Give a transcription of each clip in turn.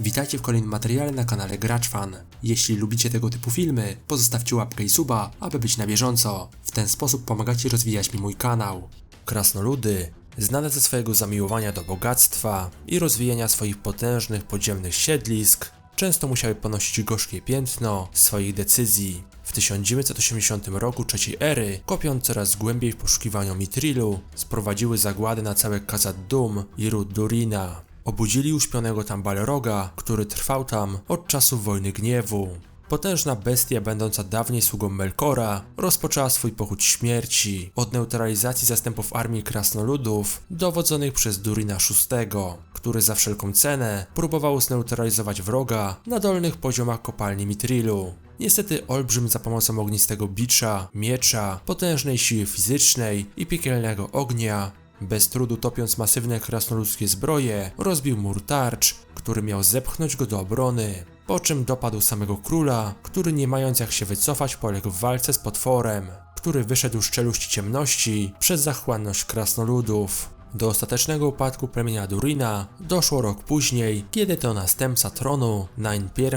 Witajcie w kolejnym materiale na kanale GraczFan. Jeśli lubicie tego typu filmy, pozostawcie łapkę i suba, aby być na bieżąco. W ten sposób pomagacie rozwijać mi mój kanał. Krasnoludy, znane ze swojego zamiłowania do bogactwa i rozwijania swoich potężnych podziemnych siedlisk, często musiały ponosić gorzkie piętno swoich decyzji. W 1980 roku trzeciej ery, kopiąc coraz głębiej w poszukiwaniu Mitrilu, sprowadziły zagłady na całe Kazad Dum i ród Durina. Obudzili uśpionego tam Balroga, który trwał tam od czasów Wojny Gniewu. Potężna bestia, będąca dawniej sługą Melkora, rozpoczęła swój pochód śmierci od neutralizacji zastępów armii krasnoludów dowodzonych przez Durina VI, który za wszelką cenę próbował zneutralizować wroga na dolnych poziomach kopalni Mitrilu. Niestety olbrzym za pomocą ognistego bicza, miecza, potężnej siły fizycznej i piekielnego ognia bez trudu topiąc masywne krasnoludzkie zbroje, rozbił mur tarcz, który miał zepchnąć go do obrony. Po czym dopadł samego króla, który nie mając jak się wycofać poległ w walce z potworem, który wyszedł z czeluści ciemności przez zachłanność krasnoludów. Do ostatecznego upadku plemienia Durina doszło rok później, kiedy to następca tronu, Nain I,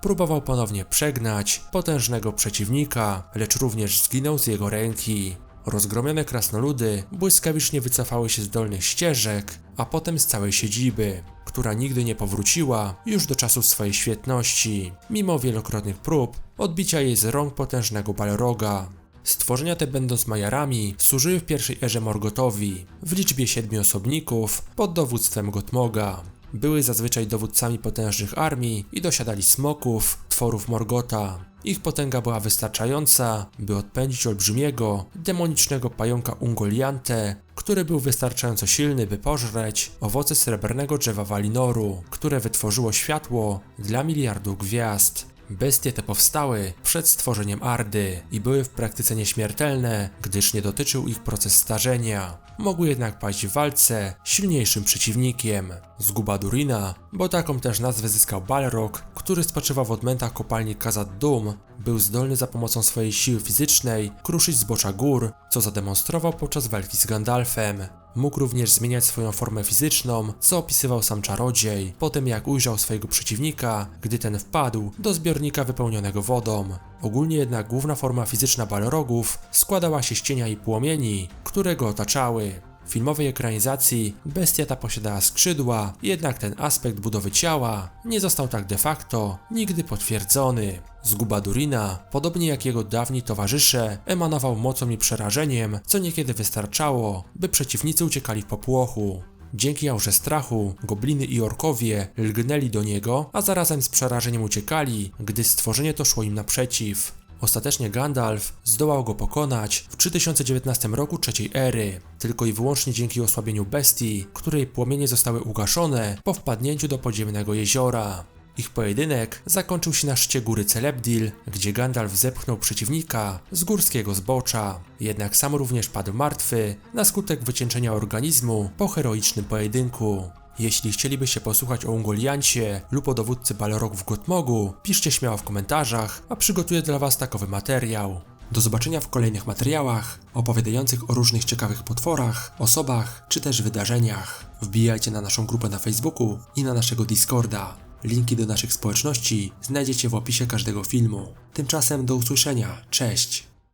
próbował ponownie przegnać potężnego przeciwnika, lecz również zginął z jego ręki. Rozgromione krasnoludy błyskawicznie wycofały się z dolnych ścieżek, a potem z całej siedziby, która nigdy nie powróciła już do czasów swojej świetności, mimo wielokrotnych prób odbicia jej z rąk potężnego Balroga. Stworzenia te będąc Majarami służyły w pierwszej erze Morgotowi w liczbie siedmiu osobników pod dowództwem Gotmoga. Były zazwyczaj dowódcami potężnych armii i dosiadali smoków, tworów Morgota. Ich potęga była wystarczająca, by odpędzić olbrzymiego, demonicznego pająka Ungoliante, który był wystarczająco silny, by pożreć owoce srebrnego drzewa Walinoru, które wytworzyło światło dla miliardów gwiazd. Bestie te powstały przed stworzeniem Ardy i były w praktyce nieśmiertelne, gdyż nie dotyczył ich proces starzenia. Mogły jednak paść w walce silniejszym przeciwnikiem. Zguba Durina, bo taką też nazwę zyskał Balrog, który spoczywał w odmętach kopalni Kazad Dum, był zdolny za pomocą swojej siły fizycznej kruszyć zbocza gór, co zademonstrował podczas walki z Gandalfem. Mógł również zmieniać swoją formę fizyczną, co opisywał sam czarodziej, po tym jak ujrzał swojego przeciwnika, gdy ten wpadł do zbiornika wypełnionego wodą. Ogólnie jednak główna forma fizyczna balrogów składała się z cienia i płomieni, które go otaczały. W filmowej ekranizacji bestia ta posiadała skrzydła, jednak ten aspekt budowy ciała nie został tak de facto nigdy potwierdzony. Zguba Durina, podobnie jak jego dawni towarzysze, emanował mocą i przerażeniem, co niekiedy wystarczało, by przeciwnicy uciekali w popłochu. Dzięki aurze strachu, gobliny i orkowie lgnęli do niego, a zarazem z przerażeniem uciekali, gdy stworzenie to szło im naprzeciw. Ostatecznie Gandalf zdołał go pokonać w 3019 roku trzeciej ery, tylko i wyłącznie dzięki osłabieniu bestii, której płomienie zostały ugaszone po wpadnięciu do podziemnego jeziora. Ich pojedynek zakończył się na szczycie góry Celebdil, gdzie Gandalf zepchnął przeciwnika z górskiego zbocza. Jednak sam również padł martwy na skutek wycieńczenia organizmu po heroicznym pojedynku. Jeśli chcielibyście posłuchać o Ungoliancie lub o dowódcy Balrogów Gotmogu, piszcie śmiało w komentarzach, a przygotuję dla Was takowy materiał. Do zobaczenia w kolejnych materiałach opowiadających o różnych ciekawych potworach, osobach czy też wydarzeniach. Wbijajcie na naszą grupę na Facebooku i na naszego Discorda. Linki do naszych społeczności znajdziecie w opisie każdego filmu. Tymczasem do usłyszenia. Cześć!